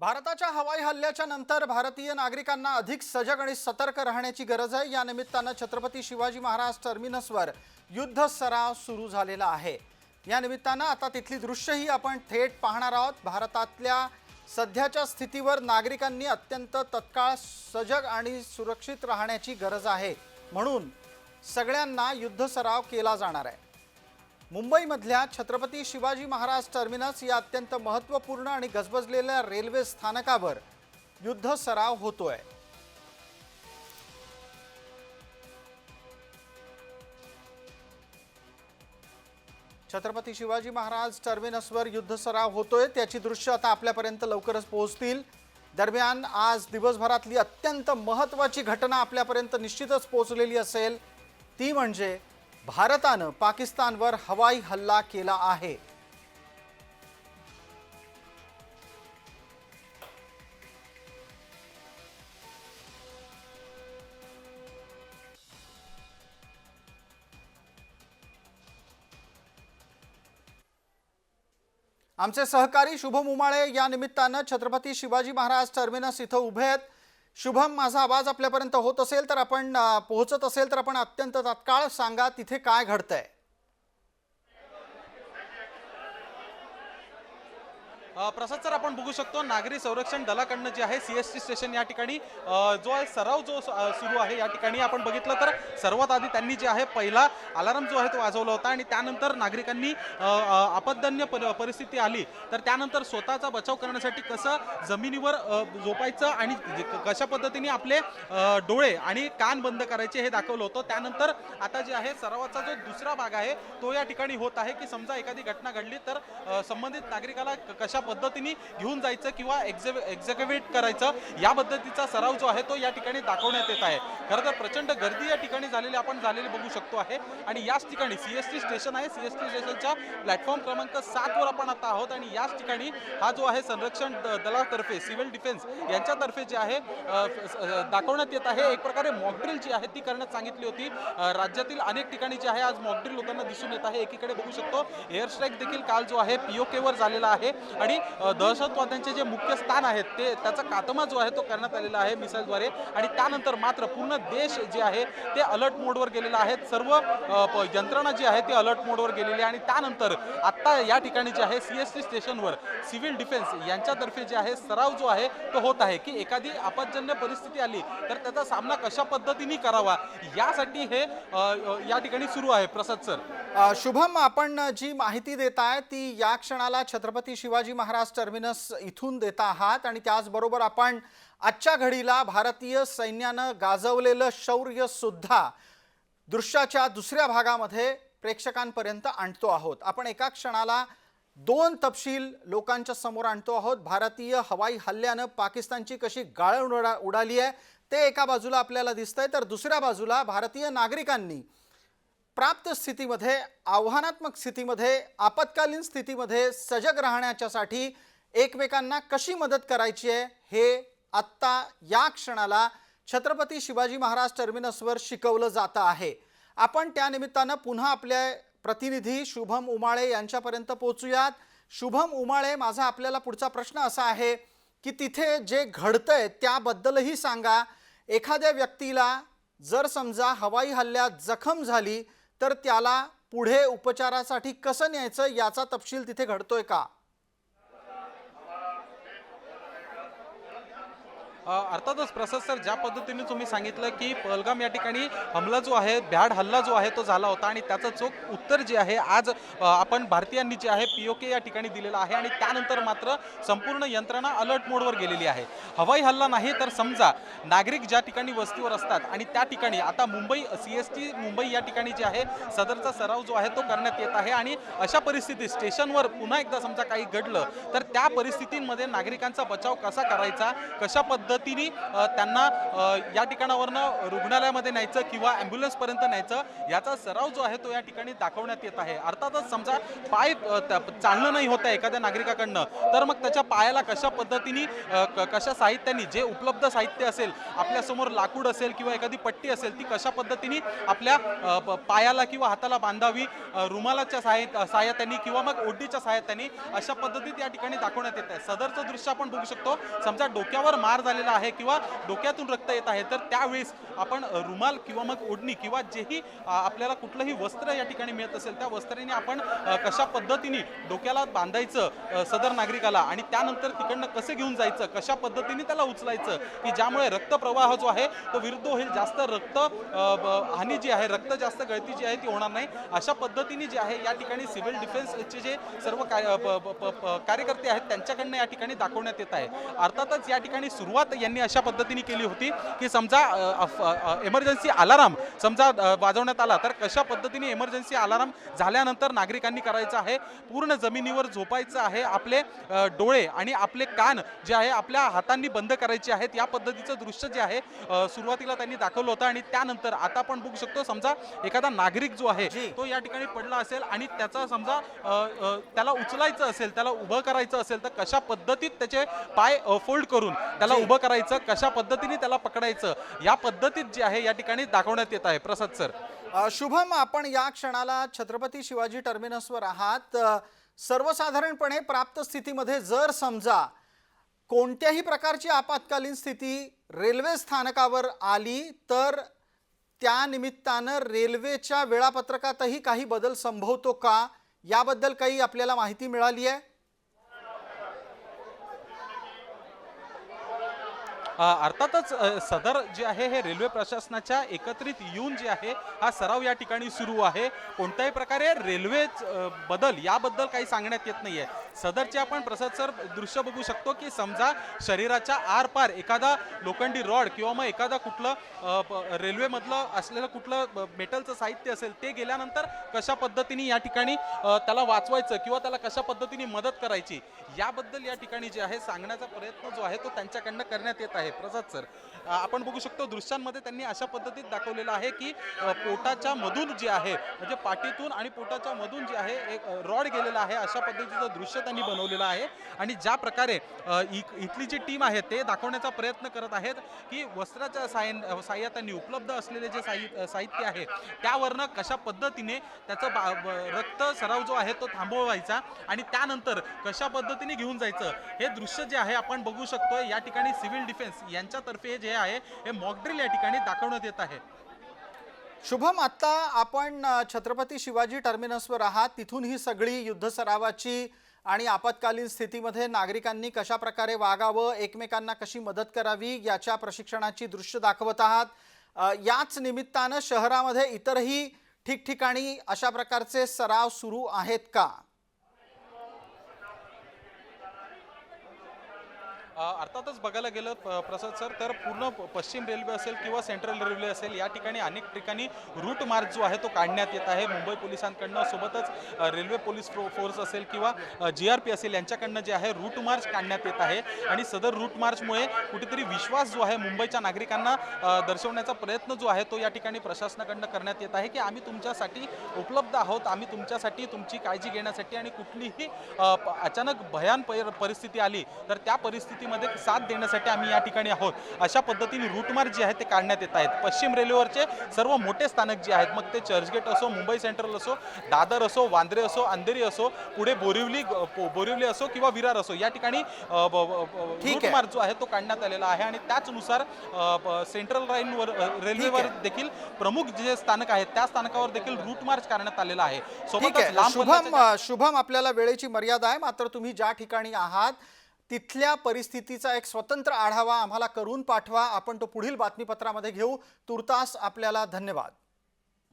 भारताच्या हवाई हल्ल्याच्या नंतर भारतीय नागरिकांना अधिक सजग आणि सतर्क राहण्याची गरज आहे. या निमित्तानं छत्रपती शिवाजी महाराज टर्मिनसवर युद्ध सराव सुरू झालेला आहे. या निमित्तानं आता तिथली दृश्यही आपण थेट पाहणार आहोत. भारतातल्या सध्याच्या स्थितीवर नागरिकांनी अत्यंत तत्काळ सजग आणि सुरक्षित राहण्याची गरज आहे. म्हणून सगळ्यांना युद्ध सराव केला जाणार आहे. मुंबईमधल्या छत्रपती शिवाजी महाराज टर्मिनस या अत्यंत महत्त्वपूर्ण आणि गजबजलेल्या रेल्वे स्थानकावर युद्ध सराव होतोय. छत्रपती शिवाजी महाराज टर्मिनसवर युद्ध सराव होतोय त्याची दृश्य आता आपल्यापर्यंत लवकरच पोहोचतील. दरम्यान आज दिवसभरातली अत्यंत महत्त्वाची घटना आपल्यापर्यंत निश्चितच पोहोचलेली असेल ती म्हणजे भारतानं पाकिस्तानवर हवाई हल्ला केला आहे. आमचे सहकारी शुभम उमाळे या निमित्तानं छत्रपती शिवाजी महाराज टर्मिनस इथं उभे आहेत. शुभम माझा आवाज आपल्यापर्यंत होत असेल तर आपण पोहोचत असेल तर आपण अत्यंत तात्काळ सांगा तिथे काय घडतंय. प्रसाद सर आपण बघू शकतो नागरी संरक्षण दलाकडनं जे आहे सी एस टी स्टेशन या ठिकाणी जो आहे सराव जो सुरू आहे या ठिकाणी. आपण बघितलं तर सर्वात आधी त्यांनी जे आहे पहिला अलार्म जो आहे तो वाजवला होता आणि त्यानंतर नागरिकांनी अ, परिस्थिती आली. तर त्यानंतर स्वतःचा बचाव करण्यासाठी कसं जमिनीवर झोपायचं आणि कशा पद्धतीने आपले डोळे आणि कान बंद करायचे हे दाखवलं होतं. त्यानंतर आता जे आहे सरावाचा जो दुसरा भाग आहे तो या ठिकाणी होत आहे की समजा एखादी घटना घडली तर संबंधित नागरिकाला क- कशा पद्धतीने घेऊन जायचं किंवा एक्झे एक्झिक्युट करायचं या पद्धतीचा सराव जो आहे तो या ठिकाणी दाखवण्यात येत आहे. खरं तर प्रचंड गर्दी या ठिकाणी झालेली आपण झालेली बघू शकतो आहे. आणि याच ठिकाणी सी एस टी स्टेशन आहे. सी एस टी स्टेशनच्या प्लॅटफॉर्म क्रमांक सातवर आपण आता आहोत आणि याच ठिकाणी हा जो आहे संरक्षण दलातर्फे सिव्हिल डिफेन्स यांच्यातर्फे जे आहे दाखवण्यात येत आहे. एक प्रकारे मॉकड्रिल जी आहे ती करण्यात सांगितली होती. राज्यातील अनेक ठिकाणी जे आहे आज मॉकड्रिल लोकांना दिसून येत आहे. एकीकडे बघू शकतो. एअर स्ट्राईक देखील काल जो आहे पीओकेवर झालेला आहे. आणि दहशतवाद्यांचे जे मुख्य स्थान आहेत ते त्याचा कातमा जो आहे तो करण्यात आलेला आहे मिसाईलद्वारे. आणि त्यानंतर मात्र पूर्ण देश जे आहे ते अलर्ट मोडवर गेलेला आहे. सर्व यंत्रणा जी आहे ती अलर्ट मोडवर गेलेली आहे. आणि त्यानंतर आता या ठिकाणी जे आहे सीएसटी स्टेशनवर सिव्हिल डिफेन्स यांच्यातर्फे जे आहे सराव जो आहे तो होत आहे की एखादी आपत्जन्य परिस्थिती आली तर त्याचा सामना कशा पद्धतीने करावा? यासाठी हे या ठिकाणी सुरू आहे. प्रसाद सर. शुभम आपण जी माहिती देताय ती या क्षणाला छत्रपती शिवाजी महाराज महाराज टर्मिनस इथून देत आहात आणि त्याचबरोबर आपण आजच्या घडीला भारतीय सैन्यानं गाजवलेलं शौर्य सुद्धा दृश्याच्या दुसऱ्या भागामध्ये प्रेक्षकांपर्यंत आणतो आहोत. आपण एका क्षणाला दोन तपशील लोकांच्या समोर आणतो आहोत. भारतीय हवाई हल्ल्यानं पाकिस्तानची कशी गाळ उडा उडाली आहे ते एका बाजूला आपल्याला दिसतंय तर दुसऱ्या बाजूला भारतीय नागरिकांनी प्राप्त स्थितीमध्ये आव्हानात्मक स्थितीमध्ये आपत्कालीन स्थितीमध्ये सजग राहण्याच्यासाठी एकमेकांना कशी मदत करायची आहे हे आत्ता या क्षणाला छत्रपती शिवाजी महाराज टर्मिनसवर शिकवलं जातं आहे. आपण त्या निमित्तानं पुन्हा आपल्या प्रतिनिधी शुभम उमाळे यांच्यापर्यंत पोचूयात शुभम उमाळे माझा आपल्याला पुढचा प्रश्न असा आहे की तिथे जे घडतंय त्याबद्दलही सांगा. एखाद्या व्यक्तीला जर समजा हवाई हल्ल्यात जखम झाली तर त्याला पुढे उपचारासाठी कसं न्यायचं याचा तपशील तिथे घडतोय का? अर्थातच प्रसाद सर ज्या पद्धतीने तुम्ही सांगितलं की पहलगाम या ठिकाणी हमला जो आहे भ्याड हल्ला जो आहे तो झाला होता आणि त्याचं चोख उत्तर जे आहे आज आपण भारतीयांनी जे आहे पीओके या ठिकाणी दिलेलं आहे आणि त्यानंतर मात्र संपूर्ण यंत्रणा अलर्ट मोडवर गेलेली आहे. हवाई हल्ला नाही तर समजा नागरिक ज्या ठिकाणी वस्तीवर असतात आणि त्या ठिकाणी आता Mumbai C S T Mumbai या ठिकाणी जे आहे सदरचा सराव जो आहे तो करण्यात येत आहे आणि अशा परिस्थितीत स्टेशनवर पुन्हा एकदा समजा काही घडलं तर त्या परिस्थितींमध्ये नागरिकांचा बचाव कसा करायचा कशा पद्धत पद्धतीने त्यांना या ठिकाणावरनं रुग्णालयामध्ये न्यायचं किंवा ॲम्ब्युलन्सपर्यंत न्यायचं याचा सराव जो आहे तो या ठिकाणी दाखवण्यात येत आहे. अर्थातच समजा पाय चालणं नाही होत आहे एखाद्या नागरिकाकडनं तर मग त्याच्या पायाला कशा पद्धतीने कशा साहित्याने जे उपलब्ध साहित्य असेल आपल्यासमोर लाकूड असेल किंवा एखादी पट्टी असेल ती कशा पद्धतीने आपल्या पायाला किंवा हाताला बांधावी रुमालाच्या सहाय्य सहाय्याने किंवा मग ओढीच्या सहाय्याने अशा पद्धतीत या ठिकाणी दाखवण्यात येत आहे. सदरचं दृश्य आपण बघू शकतो. समजा डोक्यावर मार झालेला आहे किंवा डोक्यातून रक्त येत आहे तर त्यावेळेस आपण रुमाल किंवा मग ओढणी किंवा जेही आपल्याला कुठलंही वस्त्र या ठिकाणी मिळत असेल त्या वस्त्राने आपण कशा पद्धतीने डोक्याला बांधायचं सदर नागरिकाला आणि त्यानंतर तिकडनं कसे घेऊन जायचं कशा पद्धतीने त्याला उचलायचं की ज्यामुळे रक्तप्रवाह जो आहे तो विरुद्ध होईल जास्त रक्त हानी जी आहे रक्त जास्त गळती जी आहे ती होणार नाही. अशा पद्धतीने जे आहे या ठिकाणी सिव्हिल डिफेन्सचे जे सर्व काय- कार्यकर्ते आहेत त्यांच्याकडनं या ठिकाणी दाखवण्यात येत आहे. अर्थातच या ठिकाणी सुरुवात यांनी अशा पद्धतीने केली होती की समजा एमर्जन्सी अलाराम समजा वाजवण्यात आला तर कशा पद्धतीने एमर्जन्सी अलाराम झाल्यानंतर नागरिकांनी करायचं आहे पूर्ण जमिनीवर झोपायचं आहे आपले डोळे आणि आपले कान जे आहे आपल्या हातांनी बंद करायचे आहेत या पद्धतीचं दृश्य जे आहे सुरुवातीला त्यांनी दाखवलं होतं आणि त्यानंतर आता आपण बघू शकतो समजा एखादा नागरिक जो आहे. तो या ठिकाणी पडला असेल आणि त्याचा समजा त्याला उचलायचं असेल त्याला उभं करायचं असेल तर कशा पद्धतीत त्याचे पाय फोल्ड करून त्याला. उभं करायचं कशा पद्धतीने त्याला पकडायचं या पद्धतीत जे आहे या ठिकाणी दाखवण्यात येत आहे. प्रसाद सर. शुभम आपण या क्षणाला छत्रपती शिवाजी टर्मिनसवर आहात. सर्वसाधारणपणे प्राप्त स्थितीमध्ये जर समजा कोणत्याही प्रकारची आपत्कालीन स्थिती रेल्वे स्थानकावर आली तर त्या निमित्तानं रेल्वेच्या वेळापत्रकातही काही बदल संभवतो का? याबद्दल काही आपल्याला माहिती मिळाली आहे. अर्थातच सदर जे आहे हे रेल्वे प्रशासनाच्या एकत्रित येऊन जे आहे हा सराव या ठिकाणी सुरू आहे. कोणत्याही प्रकारे रेल्वे बदल याबद्दल काही सांगण्यात येत नाही आहे सदरचे आपण प्रसाद सर दृश्य बघू शकतो की समजा शरीराच्या आरपार एखादा लोखंडी रॉड किंवा मग एखादा कुठलं रेल्वेमधलं असलेलं कुठलं मेटलचं साहित्य असेल ते गेल्यानंतर कशा पद्धतीने या ठिकाणी त्याला वाचवायचं किंवा त्याला कशा पद्धतीने मदत करायची याबद्दल या ठिकाणी जे आहे सांगण्याचा प्रयत्न जो आहे तो त्यांच्याकडनं करण्यात येत आहे. प्रसाद सर आपण बघू शकतो दृश्यांमध्ये त्यांनी अशा पद्धतीत दाखवलेलं आहे की पोटाच्या मधून जे आहे म्हणजे पाठीतून आणि पोटाच्या मधून जे आहे एक रॉड गेलेला आहे. अशा पद्धतीचं दृश्य त्यांनी बनवलेलं आहे. आणि ज्या प्रकारे इथली जी टीम आहे ते दाखवण्याचा प्रयत्न करत आहेत की वस्त्राच्या साह्या साह्यातांनी उपलब्ध असलेले जे साहि साहित्य आहे त्यावरनं कशा पद्धतीने त्याचं बा- रक्त सराव जो आहे तो थांबवायचा आणि त्यानंतर कशा पद्धतीने घेऊन जायचं हे दृश्य जे आहे आपण बघू शकतो या ठिकाणी सिव्हिल डिफेन्स यांच्यातर्फे जे आहे हे मॉकड्रिल या ठिकाणी दाखवण्यात येत आहे. शुभम आत्ता आपण छत्रपती शिवाजी टर्मिनसवर आहात. तिथून ही सगळी युद्ध सरावाची आणि आपत्कालीन स्थितीमध्ये नागरिकांनी कशा प्रकारे वागावं एकमेकांना कशी मदत करावी याच्या प्रशिक्षणाची दृश्य दाखवत आहात. याच निमित्तानं शहरामध्ये इतरही ठिकठिकाणी अशा प्रकारचे सराव सुरू आहेत का? अर्थातच बघायला गेलं प्रसाद सर तर पूर्ण पश्चिम रेल्वे असेल किंवा सेंट्रल रेल्वे असेल या ठिकाणी अनेक ठिकाणी रूट मार्ग जो आहे तो काढण्यात येत आहे. मुंबई पोलिसांकडनं सोबतच रेल्वे पोलीस फोर्स असेल किंवा जी आर पी असेल यांच्याकडनं जे आहे रूट मार्च काढण्यात येत आहे. आणि सदर रूट मार्चमुळे कुठेतरी विश्वास जो आहे मुंबईच्या नागरिकांना दर्शवण्याचा प्रयत्न जो आहे तो या ठिकाणी प्रशासनाकडनं करण्यात येत आहे की आम्ही तुमच्यासाठी उपलब्ध आहोत. आम्ही तुमच्यासाठी तुमची काळजी घेण्यासाठी आणि कुठलीही अचानक भयान परिस्थिती आली तर त्या परिस्थितीमध्ये साथ देण्यासाठी आम्ही या ठिकाणी आहोत. अशा पद्धतीने रूटमार्च जे आहे ते काढण्यात येत आहेत. पश्चिम रेल्वेवरचे सर्व मोठे स्थानक जे आहेत मग ते चर्चगेट असो मुंबई सेंट्रल असो दादर असो वांद्रे असो अंधेरी असो पुढे बोरिवली बोरिवली असो किंवा विरार असो या ठिकाणी. रूटमार्च जो आहे तो काढण्यात आलेला आहे आणि त्याचनुसार सेंट्रल लाईनवर रेल्वेवर. देखील प्रमुख जे स्थानक आहेत त्या स्थानकावर देखील रूट मार्च करण्यात आलेला आहे. सोबतच शुभम शुभम आपल्याला वेळेची मर्यादा आहे. मात्र तुम्ही ज्या ठिकाणी आहात तिथल्या परिस्थितीचा एक स्वतंत्र आढावा आम्हाला करून पाठवा. आपण तो पुढील बातमीपत्रामध्ये घेऊ. तुर्तास आपल्याला धन्यवाद.